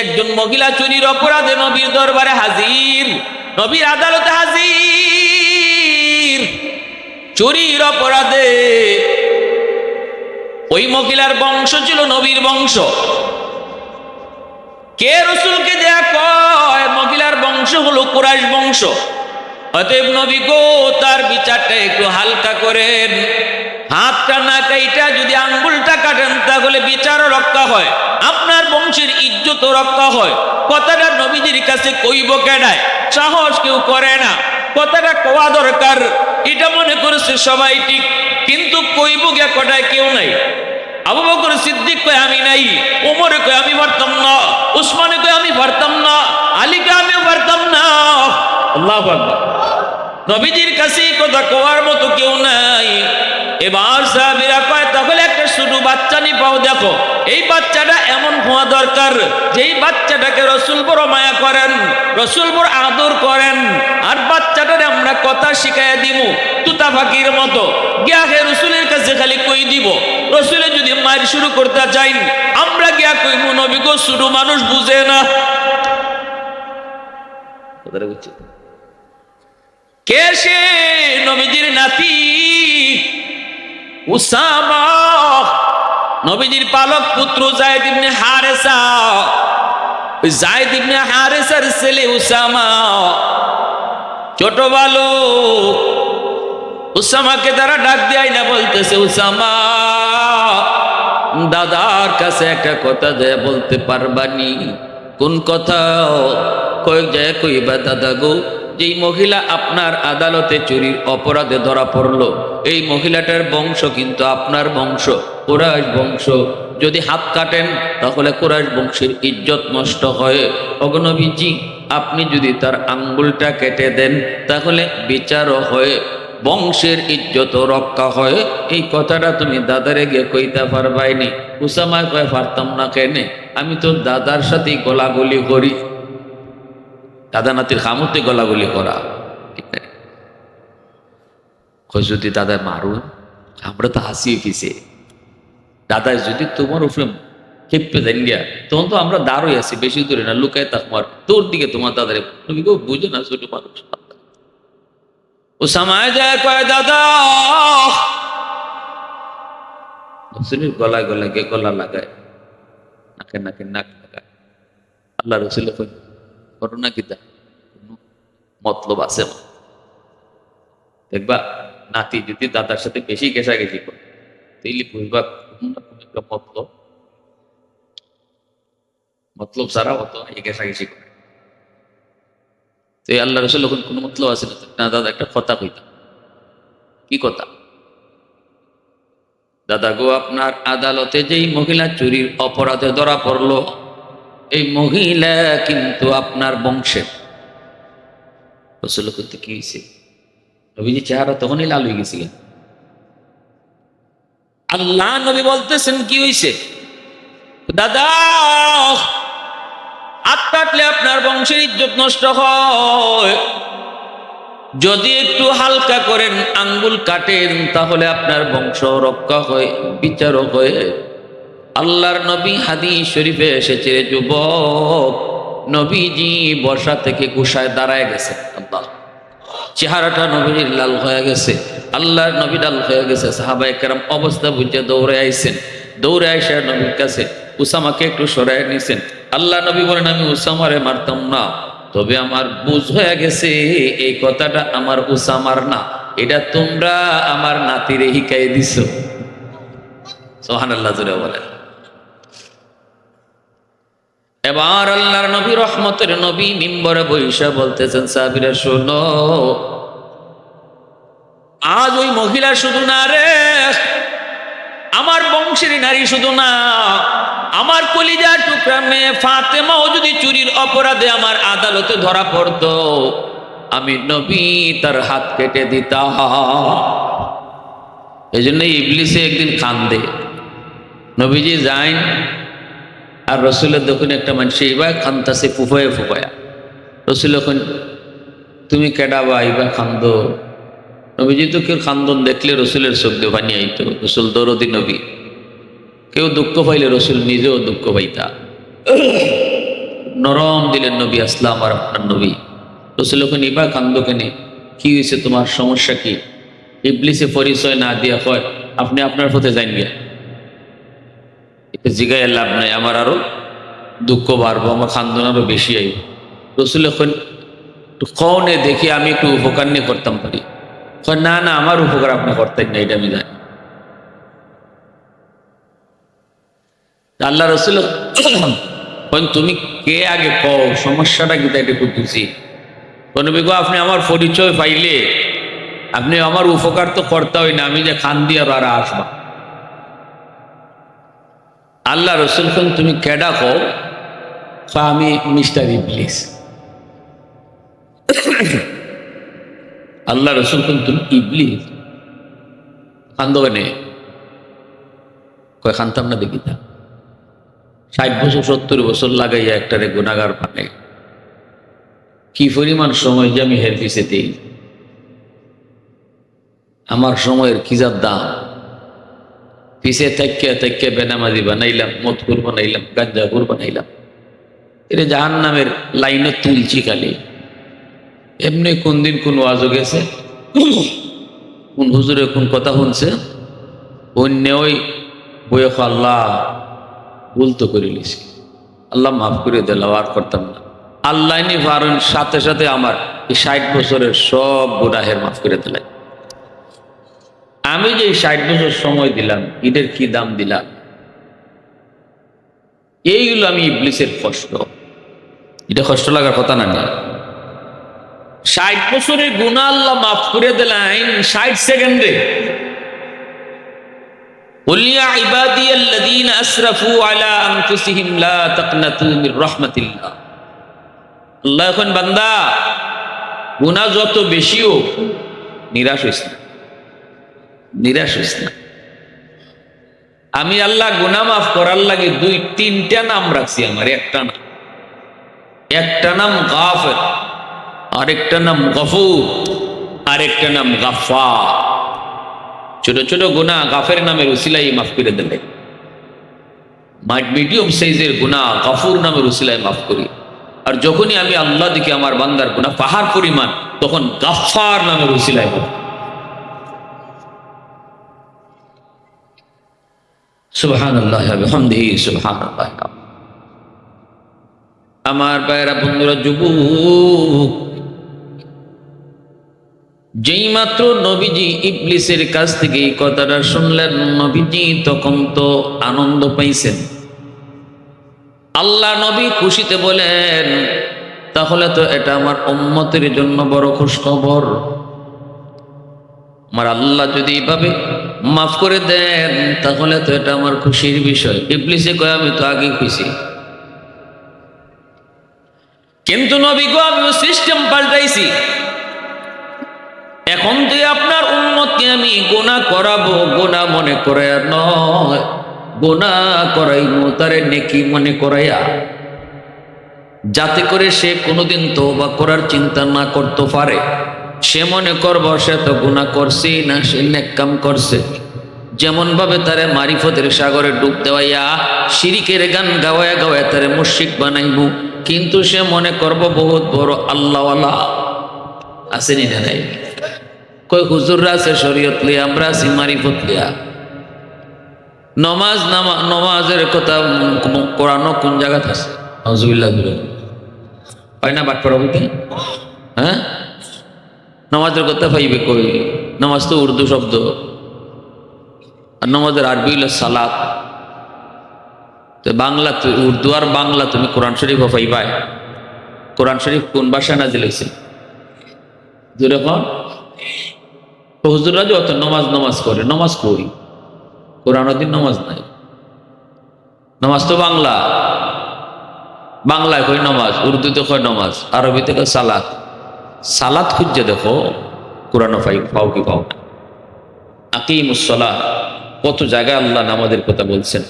একজন মহিলা চুরির অপরাধে নবীর দরবারে হাজির, নবীর আদালতে হাজির। চুরির অপরাধে ওই মহিলার বংশ ছিল নবীর বংশ। কে রসুলকে দেয়া কয়, মহিলার বংশ হলো কুরাইশ বংশ। অতএব নবী গো, তার বিচারটা একটু হালকা করেন। হাতটা না কাইটা যদি আঙ্গুলটা কাটেন, তাহলে বিচারও রক্ষা হয়। আপনার বংশের ইজ্জত রক্ষা হয়। কথাটা নবীজির কাছে কইব কেডায়? সাহস কেউ করে না। কথাটা কোয়া দরকার। এটা মনে করেছে সবাই ঠিক, কিন্তু কইব গে কটায় কেউ নাই। আবু বকর সিদ্দিক কয়, আমি নাই। ওমরে কয়, আমি পারতাম না। উসমানে কয়, আমি পারতাম না। আলীকে আমিও পারতাম না। আল্লাহ নবীজির কাছে কথা কোয়ার মতো কেউ নাই এবার সাহাবিরা কয়, তাহলে একটা ছোট বাচ্চা নি পাও, দেখো। এই বাচ্চাটা এমন হওয়া দরকার, যেই বাচ্চাটাকে রসুল বড় মায়া করেন, রসুল বড় আদর করেন, আর বাচ্চাটারে আমরা কথা শিখাইয়া দিব তুতা ফাঁকির মতো। গিয়া হে রসুলের কাছে খালি কই দিব? রসুলে যদি মায়ের শুরু করতে চাইন আমরা গিয়া কইব নবী গো, ছোট মানুষ বুঝে না। কে সে নবীজির নাতি? উসামা, নবীজির পালক পুত্র জায়দ ইবনে হারেসা। ওই জায়দ ইবনে হারেসার ছেলে উসামা। ছোট বালক উসামাকে তারা ডাক দেয় না বলতেছে, উসামা, দাদার কাছে একটা কথা যায় বলতে পারবানি। কোন কথা? কয়েক যায় কইবা, দাদা গো। যেই মহিলা আপনার আদালতে চুরির অপরাধে ধরা পড়ল, এই মহিলাটার বংশ কিন্তু আপনার বংশ কোরআশ বংশ। যদি হাত কাটেন, তাহলে কোরআশ বংশের ইজ্জত নষ্ট হয়। অগনবীজি আপনি যদি তার আঙ্গুলটা কেটে দেন, তাহলে বিচারও হয়, বংশের ইজ্জত রক্ষা হয়। এই কথাটা তুমি দাদারে গিয়ে কইতে পারবাইনি উসামায় কয়ে, পারতাম না কেনে, আমি তো দাদার সাথেই গোলাগুলি করি। দাদা নাতির খামতে গলাগলি করা। যদি দাদা মারুন আমরা তো হাসিয়ে ফিসে দাদা যদি তোমার উপরে খেপে দেন গিয়া তখন তো আমরা দাঁড়ই আছি, বেশি দূরে না, লুকায় তাকমার তোর দিকে তোমার দাদারে। তুমি কেউ বুঝে না, ছোট মানুষ। ও সামায় যায় কয়, দাদা! রসুলের গলায় গলায় গলা লাগায়? নাকে নাকে নাক লাগায়। আল্লাহ রসুল ঘটনা কি তা? কোনো মতলব আছে না দেখবা, নাতি যদি দাদার সাথে বেশি ঘেঁষাঘেঁষি করে, তাইলে বুঝবা কোনো না কোনো একটা মতলব মতলব সারা অত এই ঘেঁষাঘেঁষি করে। তো এই আল্লাহ রসুল যখন কোনো মতলব আছে না? না, দাদা, একটা কথা কইতাম। কি কথা? দাদা গো, আপনার আদালতে যেই মহিলা চুরির অপরাধে ধরা পড়ল এই মহিলা কিন্তু আপনার বংশের রসুল করতে কি হয়েছে? নবীজি চেহারা তখনই লাল হয়ে গেছিলেন আল্লাহ নবী বলতেছেন, কি হয়েছে? দাদা, হাত কাটলে আপনার বংশের ইজ্জত নষ্ট হয়। যদি একটু হালকা করেন, আঙ্গুল কাটেন, তাহলে আপনার বংশ রক্ষা হয়, বিচারক হয়ে আল্লাহর নবী হাদি শরীফে এসেছে যুবক। নবীজি বর্ষা থেকে গুসায় দাঁড়ায় গেছে। আল্লাহ। চেহারাটা নবীর লাল হয়ে গেছে। আল্লাহর নবী লাল হয়ে গেছে। সাহাবাই কেরাম অবস্থা বুঝে দৌড়ে আইসেন দৌড়ে আইসা নবীর কাছে উসামাকে একটু সরাই নিছেন। আল্লাহ নবী বলেন, আমি উসামারে মারতাম না। তবে আমার বুঝ হয়ে গেছে। এই কথাটা আমার উসামার না। এটা তোমরা আমার নাতিরে হিকাই দিছো। সোহান আল্লাহ বলেন। এবার আল্লাহর নবী রহমতের নবী মিম্বরে বৈশা বলতেছেন, সাবিরা, শোনো। আজ ওই মহিলা শুধু না রে, আমার বংশের নারী শুধু না, আমার কলিজা টুকরা মেয়ে ফাতেমাও যদি চুরির অপরাধে আমার আদালতে ধরা পড়তো, আমি নবী তার হাত কেটে দিতাম। এই জন্য ইবলিসে একদিন কান্দে। নবীজি যাইন আর রসুলের দোকানে একটা মানুষ এইবার খান্তাছে ফুফায় ফুফয়া। রসুল এখন, তুমি কেডাবা এইবার খান্দ নবীজি তো কেউ খান্দন দেখলে রসুলের চোখ দিয়ে পানি আইতো। রসুল দরদি নবী। কেউ দুঃখ পাইলে রসুল নিজেও দুঃখ পাইতা। নরম দিলেন নবী আসলাম আর আপনার নবী। রসুল ওখানে ইবা কান্দোখানে কি হয়েছে তোমার? সমস্যা কি? ইবলিসে পরিচয় না দিয়া হয় আপনি আপনার পথে যাইন গিয়া। জিগায় লাভ নাই, আমার আরও দুঃখ বাড়বো, আমার খান্দন আরও বেশি আইব। রসুল এখন কনে দেখি আমি একটু উপকার নিয়ে করতাম পারি। না না, আমার উপকার আপনি করতেন না, এটা আমি জানি। আল্লাহ রসুল তুমি কে আগে কও? সমস্যাটা কি তাই একটু বুঝি কোন বিগো আপনি আমার পরিচয় পাইলে, আপনি আমার উপকার তো করতে হয় না, আমি যে খান দিয়ে আর আসবা। আল্লাহ রসুল খান তুমি কেডা কয়, আমি মিস্টার ইবলিস। আল্লাহ রসুল খান তুমি ইবলিস? খান্দো কেনে? কয় খানতাম না দেখি তা। ষাট বছর সত্তর বছর লাগাইয়া একটারে গুণাগার পানে কি পরিমাণ সময় যে আমি হের পিছে দিই আমার সময়ের কি যার দাম? পিছে থাইকে থাইকে বেনামাজি বানাইলাম মতকুর বানাইলাম গাঞ্জাগুর বানাইলাম। এটা জাহান নামের লাইনে তুলছি খালি। এমনি কোন দিন কোন ওয়াজও গেছে? কোন হুজুরে কোন কথা শুনছে? অন্য ওই বয়স আল্লাহ, ভুল তো করে লিছি আল্লাহ মাফ করে দিলাম আর করতাম না। আল্লাহ নি সাথে সাথে আমার এই ষাট বছরের সব গুনাহের মাফ করে দিলেন। আমি যে ষাট বছর সময় দিলাম এটার কি দাম দিলাম? এইগুলো আমি ইবলিসের কষ্ট। এটা কষ্ট লাগার কথা না ষাট বছরের গুণা আল্লাহ মাফ করে দিলেন, ষাট সেকেন্ডে। নিরাশ হয়েছিল নিরাশ হইস না। আমি আল্লাহ গুনাহ মাফ করার লাগে দুই, তিনটা নাম রাখছি আমার, একটা নাম। একটা নাম গাফের, আরেকটা নাম গফুর, আরেকটা নাম গাফফার। ছোট ছোট গুণা গাফের নামের উসিলাই মাফ করে দিলে। মিডিয়াম সাইজের গুণা গাফুর নামের উসিলাই মাফ করি। আর যখনই আমি আল্লাহ দিকে আমার বান্দার গুণা পাহাড় পরিমাণ, তখন গাফার নামের উসিলাই মাফ আমার পায়রা বন্ধুরা, যুবক, যেই মাত্র নবীজি ইবলিসের কাছ থেকে এই কথাটা শুনলেন, নবীজি তখন তো আনন্দ পাইছেন। আল্লাহ নবী খুশিতে বলেন, তাহলে তো এটা আমার উম্মতের জন্য বড় খুশ খবর আমার আল্লাহ যদি এইভাবে মাফ করে দেন, তাহলে তো এটা আমার খুশির বিষয়। ইবলিসে কয়, আমি তো আগে খুশি। কিন্তু নবী গো আমি সিস্টেম পাল্টাইছি। এখন তুই আপনার উন্মতকে আমি গোনা করাবো গোনা মনে করে নয়। গোনা করাইমু, তারে নেকি মনে করাইয়া যাতে করে সে কোনোদিন তো বা করার চিন্তা না করতে পারে। সে মনে করব, সে তো গুণা করছে না, সে নেকাম করছে। যেমন ভাবে তারে মারিফতের সাগরে ডুব দেওয়াইয়া শিরিকের গান গাওয়ায়া গাওয়ায় তারে মুশিক বানাইবু কিন্তু সে মনে করব, বহুত বড় আল্লাহওয়ালা। আসেনি না নাই? কই হুজুররা আছে শরীয়ত লিয়া, আমরা আছি মারিফত লিয়া। নমাজ নামা, নমাজের কথা কোরআন কোন জায়গাত আছে? নজুবিল্লাহ দূরে হয় না বাট পড়া বলতে হ্যাঁ? নমাজের কথা পাইবে কই? নমাজ তো উর্দু শব্দ। আর নমাজের আরবি হলো সালাত। তো বাংলা উর্দু আর বাংলা তুমি কোরআন শরীফ পাইবাই। কোরআন শরীফ কোন ভাষায় নাজিল হয়েছে দূরে কন। হুজুররা যে অত নমাজ নমাজ করে, নমাজ কই? কোরআন দিন নমাজ নাই। নমাজ তো বাংলা। বাংলায় কই নমাজ? উর্দুতে কয় নমাজ? আরবিতে কয় সালাত। সালাত খুঁজছে দেখো, কোরআন পাই পাও কি পাও না। আকিমুসলা কত জায়গায় আল্লাহ নামাজের কথা বলছেন।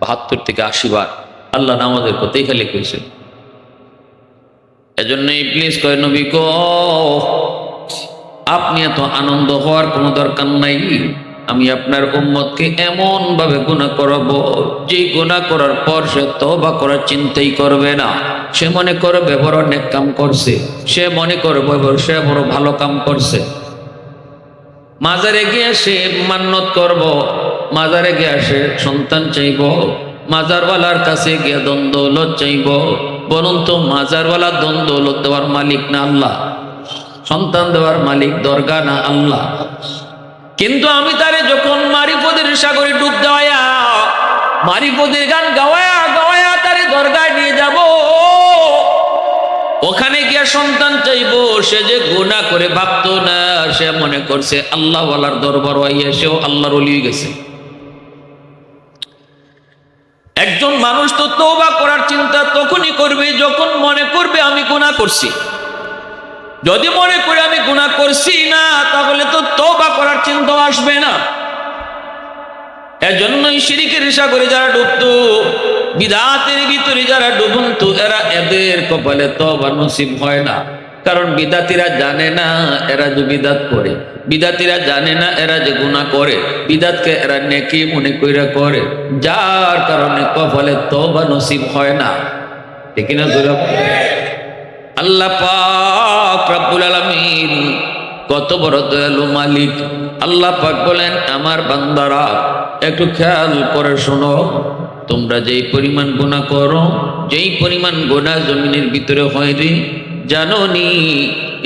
বাহাত্তর থেকে আশি বার আল্লাহ নামাজের কথাই খালি কইছেন। এজন্য প্লিজ কয় নবী গো, আপনি এত আনন্দ হওয়ার কোনো দরকার নাই। আমি আপনার উম্মতকে এমন ভাবে গুণা করাবো যে গুণা করার পর সে তবা করার চিন্তাই করবে না। সে মনে করবে বড় নেক কাম করছে। সে মনে করবে সে বড় ভালো কাম করছে। মাজারে গিয়ে সে মান্নত করব, মাজারে গিয়ে সে সন্তান চাইব, মাজারওয়ালার কাছে গিয়ে দ্বন্দ্বলত চাইব। বলুন তো, মাজারওয়ালা দ্বন্দ্বলত দেওয়ার মালিক না আল্লাহ? সন্তান দেওয়ার মালিক দরগা না আল্লাহ? কিন্তু আমি তারে যখন মারিপদের সাগরে ডুব দেওয়া মারিপদের গান গাওয়া দরগায় নিয়ে যাব। ওখানে গিয়া সন্তান চাইব, সে যে গুণা করে ভাবতো না, সে মনে করছে আল্লাহ ওয়ালার দরবার হইয়া সেও আল্লাহর অলি হয়ে গেছে। একজন মানুষ তো তৌবা করার চিন্তা তখনই করবে, যখন মনে করবে, আমি গুণা করছি। যদি মনে করে আমি গুণা করছি না, তাহলে তো তৌবা করার চিন্তা আসবে না। এজন্যই শিরিকের সাগরে যারা ডুবতো, বিদাতের ভিতরে যারা ডুবন্ত, এরা এদের কপালে তবা নসিব হয় না। কারণ বিদাতিরা জানে না এরা যে বিদাত করে। বিদাতিরা জানে না এরা যে গুণা করে। বিদাতকে এরা নেকি মনে কইরা করে। যার কারণে কপালে তবা নসিব হয় না। ঠিক না আল্লাহ পাক রব্বুল আলামিন কত বড় দয়ালু মালিক। আল্লাহ পাক বলেন, আমার বান্দারা, একটু খেয়াল করে শোনো। তোমরা যেই পরিমাণ গুনাহ করো, যেই পরিমাণ গুনাহ জমিনের ভিতরে হয় রে জানো নি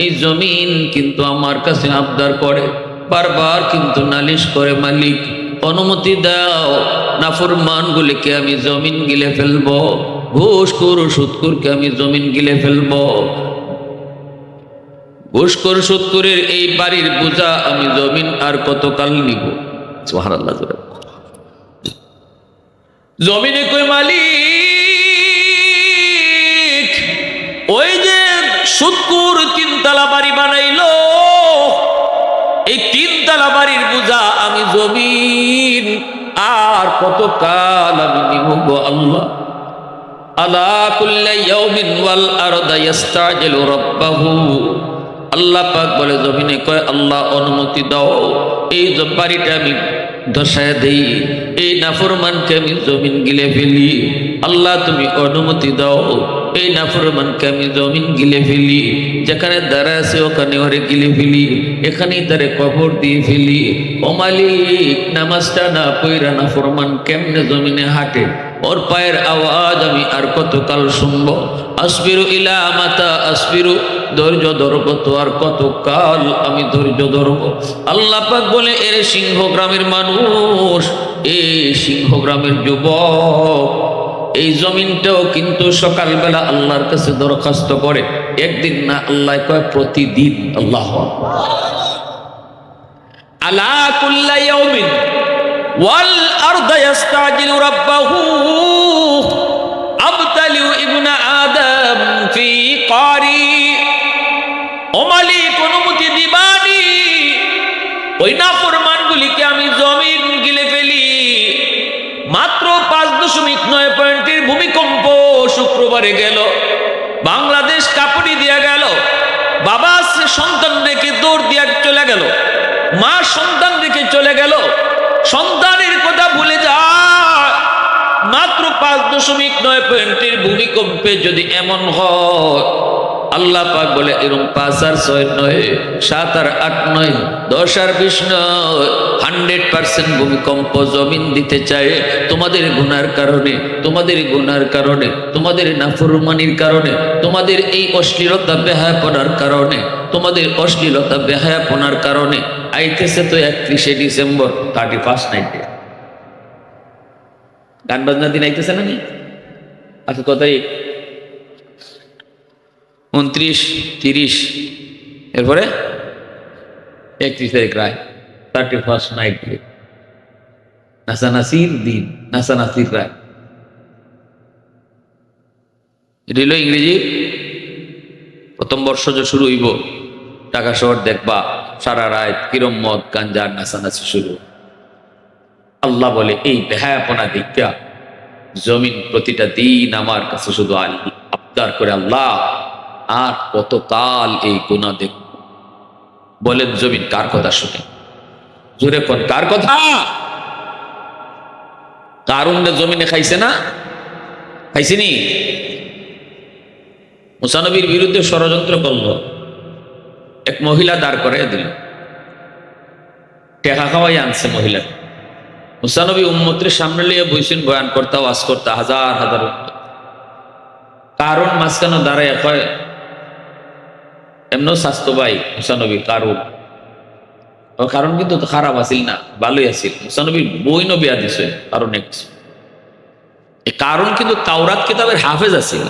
এই জমিন কিন্তু আমার কাছে আবদার করে, বারবার কিন্তু নালিশ করে মালিক, অনুমতি দাও, নাফরমানগুলিকে আমি জমিন গিলে ফেলব, ঘুষ ঘুষখোর সুৎকুরকে আমি জমিন গিলে ফেলব। ঘুষখোর সুৎকুরের এই বাড়ির বোঝা আমি জমিন আর কতকাল নিব? সুবহানাল্লাহ, জোরে জমিনে কই মালিক? ওই যে সুৎকুর তিনতলা বাড়ি বানাইলো, এই তিনতলা বাড়ির বোঝা আমি জমিন আর কতকাল আমি নিব গো আল্লাহ? আলা কুল্লি ইয়াউমিন ওয়াল আরদা ইস্তাজিলু রাব্বাহু। আল্লাহ পাক বলে জমিনে কয়, আল্লাহ অনুমতি দাও। এই বাড়িটা আমি ধসায় দেই। এই নাফরমানকে আমি জমিন গিলে ফেলি। আল্লাহ তুমি অনুমতি দাও। এই নাফরমানকে আমি জমিন গিলে ফেলি। যেখানে দাঁড়া আছে, ওখানে ওরে গিলে ফেলি। এখানেই তারে কবর দিয়ে ফেলি। ও মালিক, নামাজটা না পইরা নাফরমান কেমনে জমিনে হাঁটে? ওর পায়ের আওয়াজ আমি আর কতকাল শুনব? আসবিরু ইলা মাতা, আসবিরু ধৈর্য ধরব তো আর কত কাল আমি ধৈর্য ধরব? আল্লাহ পাক বলে, এর সিংহ গ্রামের মানুষ এই সিংহ গ্রামের যুবক, এই জমিনটাও কিন্তু সকালবেলা আল্লাহর কাছে দরখাস্ত করে। একদিন না আল্লাহ কয়, প্রতিদিন। আল্লাহ আলা কুল্লা ইয়াউমিন, ওয়াল আরদা ইস্তাজিলু রাব্বাহু কারি ও অনুমতি দিবানি। ওই নাফরমানগুলিকে আমি জমিন গিলে ফেলি। মাত্র পাঁচ দশমিক নয় পয়েন্টের ভূমিকম্প শুক্রবারে গেল। বাংলাদেশ কাপড়ি দিয়া গেল। বাবা সে সন্তান রেখে দৌড় দিয়া চলে গেল। মা সন্তান রেখে চলে গেল। সন্তানের কথা ভুলে যায় মাত্র পাঁচ দশমিক নয় পয়েন্টের ভূমিকম্পে যদি এমন হয়, আল্লাহ পাক বলে এরকম পাঁচ আর ছয় নয়, সাত আর আট নয়, দশ আর বিশ নয়, হান্ড্রেড পার্সেন্ট ভূমিকম্প জমিন দিতে চায়, তোমাদের গুনার কারণে, তোমাদের গুনার কারণে, তোমাদের নাফরমানির কারণে, তোমাদের এই অশ্লীলতা বেহায়াপনার কারণে, তোমাদের অশ্লীলতা বেহায়াপনার কারণে, আইতেছে তো একত্রিশে ডিসেম্বর থার্টি ফার্স্ট নাইটে গান বাজনার দিন আইতেছে না নি আজকে কত তারিখ? উনত্রিশ, তিরিশ, এরপরে? একত্রিশ তারিখ, রায়। থার্টি ফার্স্ট নাইট নাসানাসির দিন নাসানাসির রায়। এটা ইংরেজি। প্রথম বর্ষ যে শুরু হইব, টাকা শহর দেখবা, সারা রায় কিরম মদ গাঞ্জার নাসানাসি শুরু। আল্লাহ বলে, এই বেহায়াপনা দীক্ষা জমিন প্রতিটা দিন আমার কাছে শুধু আবদার করে, আল্লাহ, আর কতকাল এই গুণা দেখ বলেন, জমিন কার কথা শুনে? জোরে কোন, কার কথা? কারণ জমিনে খাইছে না? খাইছে নি মুসানবীর বিরুদ্ধে ষড়যন্ত্র করল। এক মহিলা দাঁড় করে দিল। টেকা খাওয়াই আনছে মহিলা মুসানবী উম্মতের সামনে লিয়ে বইছেন বয়ান করতা ওয়াজ করতা হাজার হাজার। কারণ মাঝখানে দাঁড়ায় কয়, এমনও স্বাস্থ্য ভাই মুসানবী কারণ কারণ কিন্তু খারাপ আছিল না, ভালোই আছিল। মুসানবীর বই নবিয়া দিছে কারণ এক কারণ কিন্তু তাওরাত কিতাবের হাফেজ আছিল।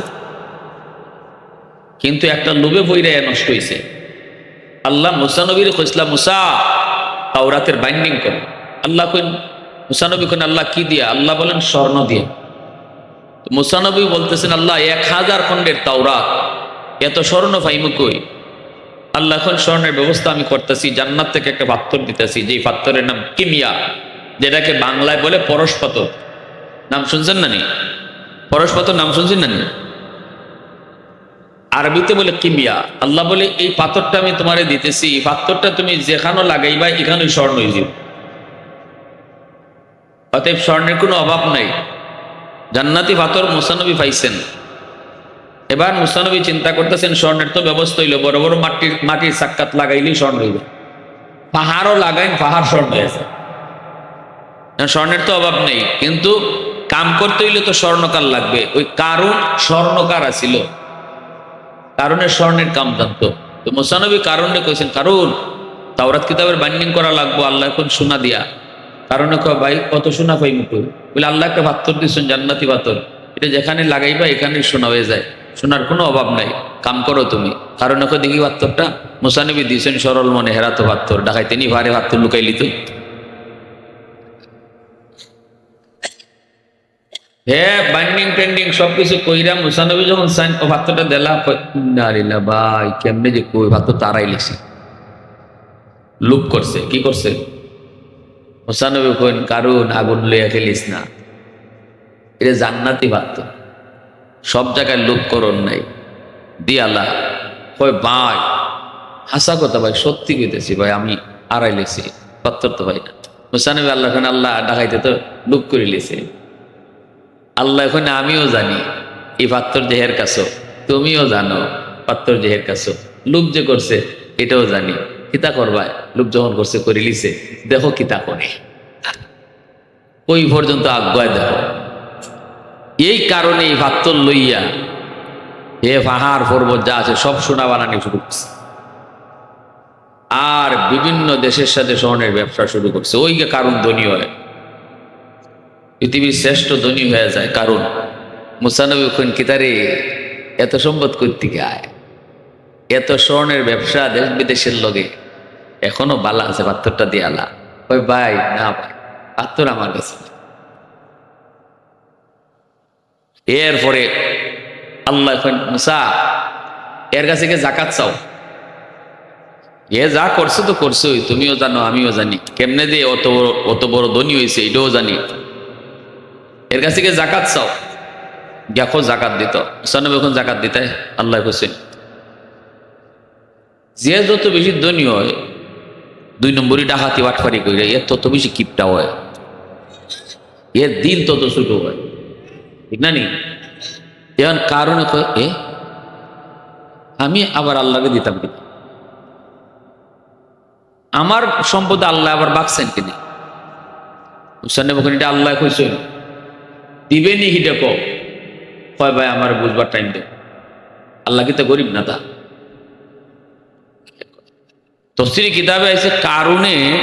কিন্তু একটা লোভে বইরে নষ্ট হয়েছে আল্লাহ মুসানবীর কইসলা, মুসা, তাওরাতের বাইন্ডিং কর। আল্লাহ কইন মুসানবী কইন আল্লাহ কি দিয়া? আল্লাহ বলেন, স্বর্ণ দিয়ে। মুসানবী বলতেছেন, আল্লাহ, এক হাজার খণ্ডের তাওরাত। এত স্বর্ণ ফাইমু কই? আল্লাহ, এখন স্বর্ণের ব্যবস্থা আমি করতেছি, জান্নাত থেকে একটা পাত্তর দিতেছি, যেই পাত্তরের নাম কিমিয়া, যেটাকে বাংলায় বলে পরশ নাম শুনছেন না নি? পরশ নাম শুনছেন না নি? আরবিতে বলে কিমিয়া। আল্লাহ বলে, এই পাথরটা আমি তোমারে দিতেছি, এই পাথরটা তুমি যেখানে লাগাইবা এখানে স্বর্ণ হয়ে অতএব স্বর্ণের কোনো অভাব নাই। জান্নাতি পাথর মুসানবী পাইছেন। এবার মুসানবী চিন্তা করতেছেন, স্বর্ণের তো ব্যবস্থা হইল, বড় বড় মাটির মাটির সাক্ষাৎ লাগাইলেই স্বর্ণ হইবে। পাহাড়ও লাগাইন, পাহাড় স্বর্ণ হয়েছে স্বর্ণের তো অভাব নেই, কিন্তু কাম করতে হইলে তো স্বর্ণকার লাগবে। ওই কারণ স্বর্ণকার আছিল। কারণের স্বর্ণের কাম জানতো তো মোসানবী কারণে কইছেন কারণ তাওরাত কিতাবের বাইন্ডিং করা লাগবো, আল্লাহ এখন সোনা দিয়া। কারণে ভাই, কত সোনা পাই মুখ বলে, আল্লাহ একটা পাত্তর দিচ্ছেন জান্নাতি পাথর এটা যেখানে লাগাইবা, এখানেই সোনা হয়ে যায়। সোনার কোনো অভাব নাই। কাম করো তুমি। কারণ ওকে দেখি পাত্তরটা মুসানবী দিয়েছেন সরল মনে হেরাতো পাত্তর ডাকাই তিনি ভারে পাত্তর লুকাইলি তো হ্যাঁ বাইন্ডিং টেন্ডিং সবকিছু কইরা মুসানবী যখন সাইন ও ভাতটা দেলা নারিলা ভাই কেমনে যে কই ভাত তারাই লিখছি। লুপ করছে। কি করছে? মুসানবী কইন কারণ আগুন লইয়া খেলিস না। এটা জান্নাতি ভাত সব জায়গায় লুপ করন নাই। দিয়ালা কই ভাই, হাসা কথা ভাই, সত্যি কইতেছি ভাই, আমি আড়াই লিখছি পাত্তর তো ভাই না। মুসানবী আল্লাহ খান আল্লাহ ডাকাইতে তো লুক করে লিছে। আল্লাহ এখন আমিও জানি, এই পাত্তর জেহের কাছো তুমিও জানো, পাত্তর জেহের কাছো লুক যে করছে, এটাও জানি। কিতা করবা লুপ যখন করছে করে লিছে, দেখো কিতা করে। ওই পর্যন্ত আজ্ঞায় দেখো এই কারণে এই পাত্তর লইয়া হে পাহাড় পর্বত যা আছে, সব সোনা বানানি শুরু করছে। আর বিভিন্ন দেশের সাথে স্বর্ণের ব্যবসা শুরু করছে। ওই কারণ ধনী হয়। পৃথিবীর শ্রেষ্ঠ ধনী হয়ে যায় কারণ মুসানবী খুন কিতারে এত সম্পদ করতে গায় এত স্বর্ণের ব্যবসা দেশ বিদেশের লগে এখনও বালা আছে পাত্তরটা দিয়ে আলা। ওই ভাই, না ভাই পাত্তর আমার কাছে এরপরে আল্লাহ এখন মুসা, এর কাছে গিয়ে জাকাত চাও। এ যা করছে তো করছোই, তুমিও জানো, আমিও জানি। কেমনে দিয়ে অত বড় অত বড় ধনী হয়েছে এটাও জানি। এর কাছে গিয়ে জাকাত চাও। দেখো জাকাত দিত। সানব এখন জাকাত দিতে আল্লাহ হোসেন যে যত বেশি ধনী হয় দুই নম্বরই ডাকাতি, বাটফারি করে এর তত বেশি কিপটা হয়। এর দিন তত ছোট হয়। ঠিক না নি? এখন কারণে এ, আমি আবার আল্লাহকে দিতাম কিনা? আমার সম্পদ আল্লাহ আবার বাকছেন কিনা? হুসানে বখন এটা আল্লাহ কইছে। দিবে নি হিটে কয়, ভাই, আমার বুঝবার টাইম দে। আল্লাহ কি তো গরিব না তা? তফসিরি কিতাবে আছে কারণে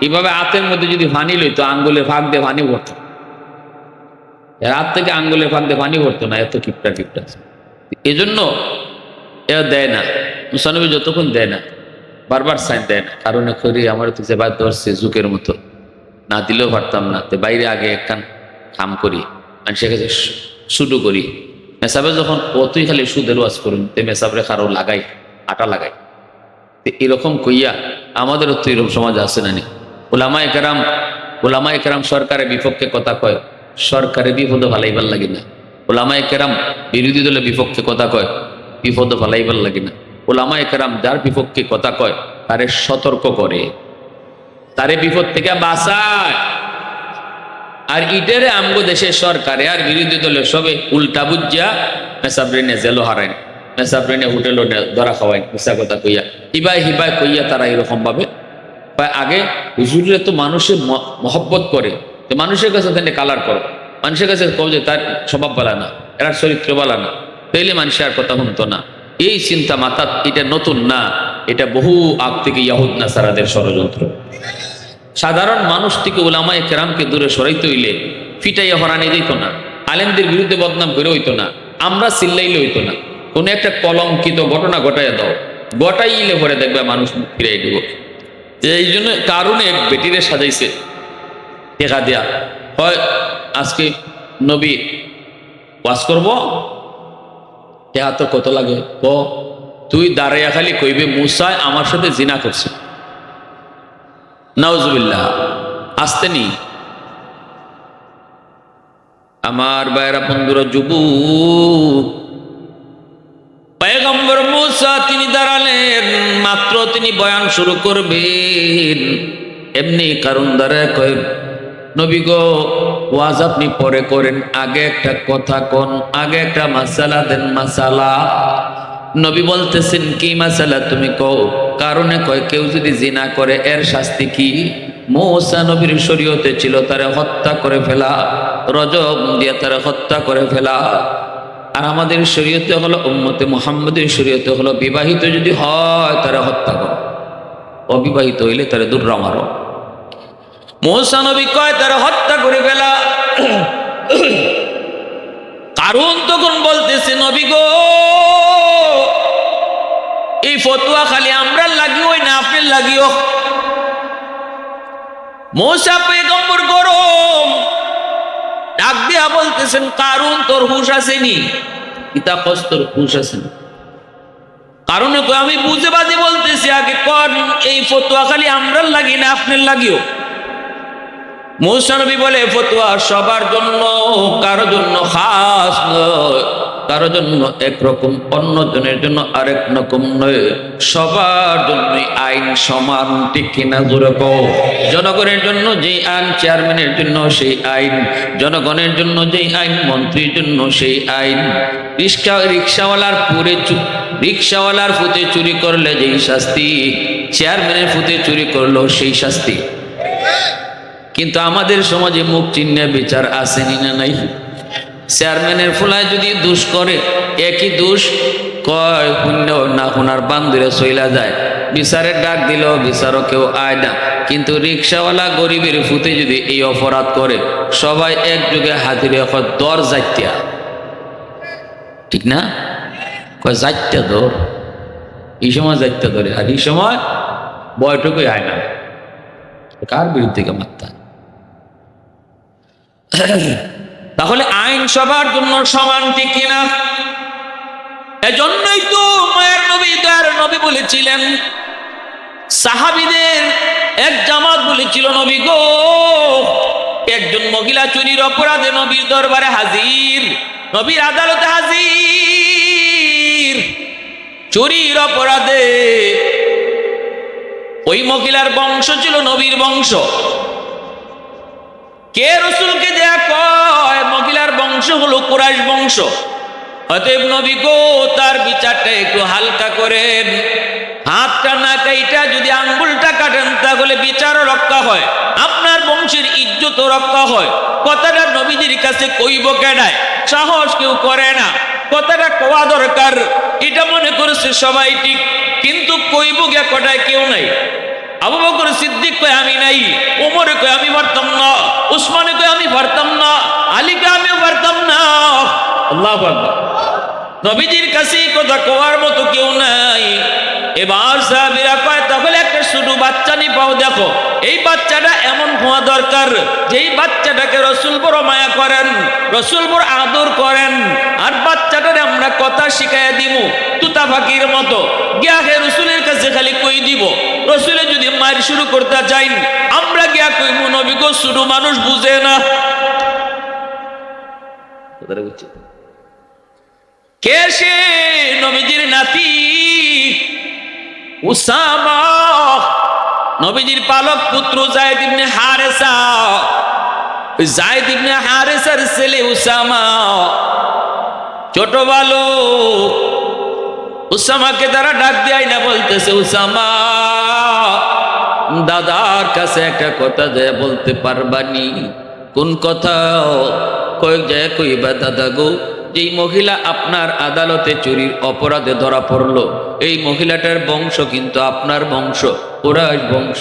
এভাবে হাতের মধ্যে যদি পানি লইতো, আঙ্গুলে ফাঁক দিয়ে ফানি এর হাত থেকে আঙ্গুলে ফাঁক দিয়ে ফানি ভরতো না, এত কিপটা কিপটা এজন্য জন্য এরা দেয় না, মুসানবী যতক্ষণ দেয় না, বারবার সাইন দেয় না। কারণে করি আমার তো যে বাদ ধরছে যুগের মতো। না দিলেও পারতাম না, তো বাইরে আগে একখান কাম করি মানুষের কাছে শু- শুরু করি। মেসাবে যখন অতই খালি সুদের ওয়াজ করুন, তে মেসাবরে কারও লাগাই, আটা লাগাই। এরকম কইয়া আমাদেরও তো এরকম সমাজ আছে না নি? ওলামা একরাম ওলামা একরাম সরকারের বিপক্ষে কথা কয় সরকারের বিপদ ভালাইবার লাগে না। ওলামা একরাম বিরোধী দলের বিপক্ষে কথা কয় বিপদ ভালাইবার লাগে না। ওলামা একরাম যার বিপক্ষে কথা কয়, তারে সতর্ক করে। তারে বিপদ থেকে বাঁচায়। আর ইটারে আমগো দেশের সরকারে আর বিরোধী দলের সবে উল্টা বুঝিয়া মেসাবরে নেজেলো হারায়। মেসা প্রেনে হোটেল ধরা খাওয়াই মেসা কথা কইয়া। ইবাই হিবাই কইয়া তারা এরকম ভাবে। আগে হুজুরে তো মানুষের মহব্বত করে তো মানুষের কাছে তাহলে কালার করো মানুষের কাছে কব যে তার স্বভাব বলা না এরা চরিত্র বলা না। তাইলে মানুষের আর কথা শুনতো না। এই চিন্তা মাথা এটা নতুন না, এটা বহু আগ থেকে ইয়াহুদ নাসারাদের ষড়যন্ত্র। সাধারণ মানুষ থেকে ওলামায় কেরামকে দূরে সরাইতে হইলে ফিটাইয়া হরানি দিত না। আলেমদের বিরুদ্ধে বদনাম করে হইতো না। আমরা সিল্লাইলে হইতো না। কোনো একটা কলঙ্কিত ঘটনা ঘটাইয়া দাও। গটাইলে পরে দেখবে মানুষ মুখ ফিরাই দিব। এই জন্য কারণে বেটিরে সাজাইছে। টেকা দেয়া, হয়, আজকে নবী ওয়াজ করব? টেকা তো কত লাগে? ক তুই দাঁড়াইয়া খালি কইবে মুসায় আমার সাথে জিনা করছে। নাউজুবিল্লাহ, আসতে নি আমার বাইরা বন্ধুরা, যুবক পয়গম্বর মুসা তিনি দাঁড়ালেন, মাত্র তিনি বয়ান শুরু করবেন। এমনি কারণ দাঁড়ায় কয় নবী গো, ওয়াজ আপনি পরে করেন, আগে একটা কথা কোন, আগে একটা মাসালা দেন, মাসালা। নবী বলতেছেন, কি মাসালা তুমি কও? কারণে কয়, কেউ যদি জিনা করে, এর শাস্তি কি? মৌসা নবীর শরীয়তে ছিল, তারে হত্যা করে ফেলা, রজব দিয়ে তারে হত্যা করে ফেলা। আর আমাদের শরীয়তে হলো উম্মতে মোহাম্মদের শরীয়তে হলো বিবাহিত যদি হয় তারা হত্যা করো। অবিবাহিত হইলে তারা দুর্রা মারো। মৌসা কয়, তারা হত্যা করে ফেলা। কারণ তখন বলতেছে, নবী গো, এই ফতুয়া খালি আমরা লাগিও না আপনার লাগিও। মৌসা, পেগম্বর গরম দিয়া বলতেছেন কারণ তোর হুশ আসেনি? ইতা তোর হুশ আসেনি। কারণে আমি বুঝে বাজে বলতেছি, আগে কর, এই ফতুয়া খালি আমরা লাগি না আপনার লাগিও? মৌসানবী বলে, ফতুয়া সবার জন্য কারও জন্য খাস নয়। কারও জন্য একরকম অন্য জনের জন্য আরেক রকম নয়। সবার জন্যই আইন সমান কিনা জোরে কও জনগণের জন্য যে আইন, চেয়ারম্যানের জন্য সেই আইন, জনগণের জন্য যেই আইন, মন্ত্রীর জন্য সেই আইন। রিক্সা, রিক্সাওয়ালার পুরে রিক্সাওয়ালার ফুতে চুরি করলে যেই শাস্তি, চেয়ারম্যানের ফুতে চুরি করল সেই শাস্তি। কিন্তু আমাদের সমাজে মুখ চিহ্নে বিচার আসেনি না নাই? চেয়ারম্যানের ফুলায় যদি দোষ করে, একই দোষ কয় শূন্য না শোনার বান্ধুরে চইলা যায়। বিচারের ডাক দিল বিচারও কেউ আয় না। কিন্তু রিক্সাওয়ালা গরিবের ফুতে যদি এই অপরাধ করে, সবাই একযোগে হাতির এখন দর যাইতিয়া। ঠিক না? কয়, যাইত্যা দর। এই সময় যাইত্যা ধরে আর এই সময় বয়টুকুই আয় না। কার বিরুদ্ধে মাত্রা তাহলে আইন সবার জন্য সমান ঠিক কিনা? এজন্যই তো মায়ের নবী দয়ার নবী বলেছিলেন, সাহাবিদের এক জামাত বলেছিল, নবী গো, একজন মহিলা চুরির অপরাধে নবীর দরবারে হাজির, নবীর আদালতে হাজির। চুরির অপরাধে ওই মহিলার বংশ ছিল নবীর বংশ। কে রসুলকে হলো কুরাইশ বংশ। অতএব নবী গো, তার বিচারটা একটু হালকা করেন হাতটা না কাইটা যদি আঙ্গুলটা কাটেন, তাহলে বিচারও রক্ষা হয়। আপনার বংশের ইজ্জত রক্ষা হয়। কথাটা নবীজির কাছে কইব কেডায়? সাহস কেউ করে না। কথাটা কোয়া দরকার। এটা মনে করেছে সবাই ঠিক। কিন্তু কইব গে কটায় কেউ নাই। আবু বকর সিদ্দিক কয়, আমি নাই। ওমরে কয়, আমি পারতাম না। উসমানে কয়, আমি পারতাম না। আলীকে, আমিও পারতাম না। আল্লাহ নবীজির কাছে কথা কোয়ার মতো কেউ নাই। এবার সাহাবীরা কয়, তাহলে একটা শুধু বাচ্চা নি পাও, দেখো। এই বাচ্চাটা এমন হওয়া দরকার, যেই বাচ্চাটাকে রসুল বড় মায়া করেন, রসুল বড় আদর করেন। আর বাচ্চাটারে আমরা কথা শিখাইয়া দিব তুতা ফাঁকির মতো। গিয়া হে রসুলের কাছে খালি কই দিব? রসুলে যদি মায়ের শুরু করতে চাইন আমরা গিয়া কইব নবী গো, শুধু মানুষ বুঝে না। কে সে নবীজির নাতি? নবীজির পালক পুত্র হারেসা। হারেসার ছেলে উসামা। ছোট বালক উসামাকে তারা ডাক দেয় না বলতেছে, উসামা, দাদার কাছে একটা কথা যায় বলতে পারবানি। কোন কথা? কয়েক যায় কইবা, দাদা গো, যেই মহিলা আপনার আদালতে চুরির অপরাধে ধরা পড়ল, এই মহিলাটার বংশ কিন্তু আপনার বংশ কোরআশ বংশ।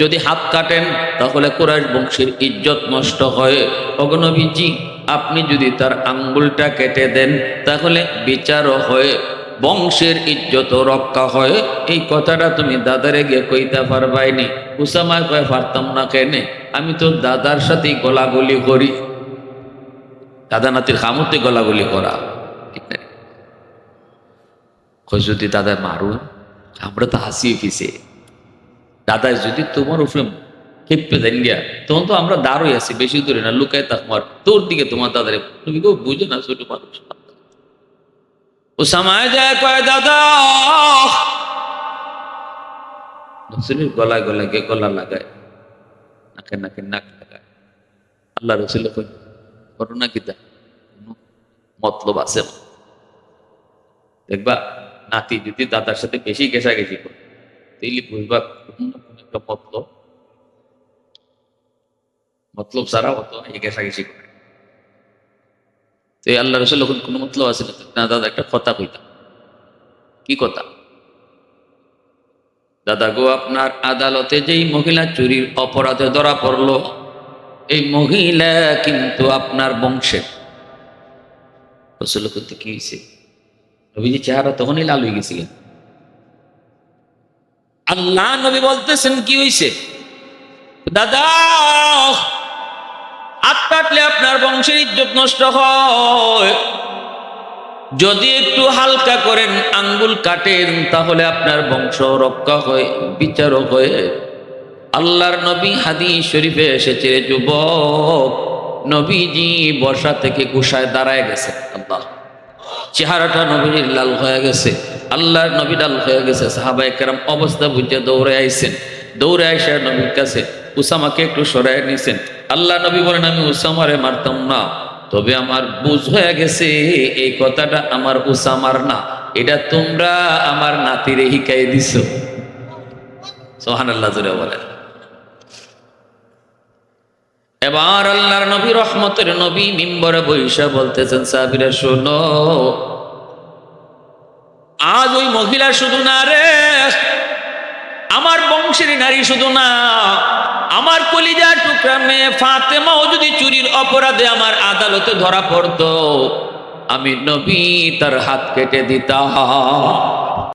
যদি হাত কাটেন, তাহলে কোরআশ বংশের ইজ্জত নষ্ট হয়। অগনবীজি আপনি যদি তার আঙ্গুলটা কেটে দেন, তাহলে বিচারও হয়। বংশের ইজ্জত রক্ষা হয়। এই কথাটা তুমি দাদারে গিয়ে কইতে পারবাইনি। উসামায় কয়ে, পারতাম না কেনে। আমি তো দাদার সাথেই গলাগলি করি। দাদা নাতির খামতে গলাগলি করা। যদি দাদা মারুন আমরা তো হাসি ফিসে দাদা যদি তোমার উপরে খেপে দেন গিয়া তখন তো আমরা দাঁড়ই আছি, বেশি দূরে না, লুকায় থাকবার তোর দিকে তোমার দাদারে, তুমি কেউ বুঝে না, ছোট মানুষ। ওসামায় যায় কয়, দাদা! রসুলের গলায় গলায় গে গলা লাগায়? নাকে নাকে নাক লাগায়। আল্লাহ রসুল কই করোনা কি কোনো মতলব আছে না? দেখবা, নাতি যদি দাদার সাথে বেশি ঘেঁষাঘেঁষি করে। তাইলে বুঝবা, কোনো না কোনো একটা মতলব। মতলব সারা অত ঘেঁষাঘেঁষি করে। তো এই আল্লাহ রসুল যখন কোনো মতলব না না, দাদা, একটা কথা কইতাম। কি কথা? দাদা গো, আপনার আদালতে যেই মহিলা চুরির অপরাধে ধরা পড়ল, এই মহিলা কিন্তু আপনার বংশের। রসুল করতে কি হয়েছে নবীজি চেহারা তখনই লাল হয়ে গেছিলেন আল্লাহ নবী বলতেছেন, কি হয়েছে দাদা হাত কাটলে আপনার বংশের ইজ্জত নষ্ট হয়। যদি একটু হালকা করেন, আঙ্গুল কাটেন, তাহলে আপনার বংশ রক্ষা হয়, বিচারক হয়ে। আল্লাহর নবী হাদি শরীফে এসেছে যুবক। নবীজি বর্ষা থেকে গুসায় দাঁড়ায় গেছে। আল্লাহ। চেহারাটা নবীর লাল হয়ে গেছে। আল্লাহর নবী লাল হয়ে গেছে। সাহাবাই কেরাম অবস্থা বুঝে দৌড়ে আইছেন। দৌড়ে আইসা নবীর কাছে উসামাকে একটু সরাই নিছেন। আল্লাহ নবী বলেন, আমি উসামারে মারতাম না। তবে আমার বুঝ হয়ে গেছে, এই কথাটা আমার উসামার না। এটা তোমরা আমার নাতিরে হিকাই দিছো। সোহান আল্লাহ বলেন। এবার আল্লাহর নবী রহমতের নবী মিম্বরে বৈশা বলতেছেন সাবিরা শোনো। আজ ওই মহিলা শুধু না রে আমার বংশের নারী শুধু না, আমার কলিজা টুকরা মেয়ে ফাতেমাও যদি চুরির অপরাধে আমার আদালতে ধরা পড়তো, আমি নবী তার হাত কেটে দিতাম।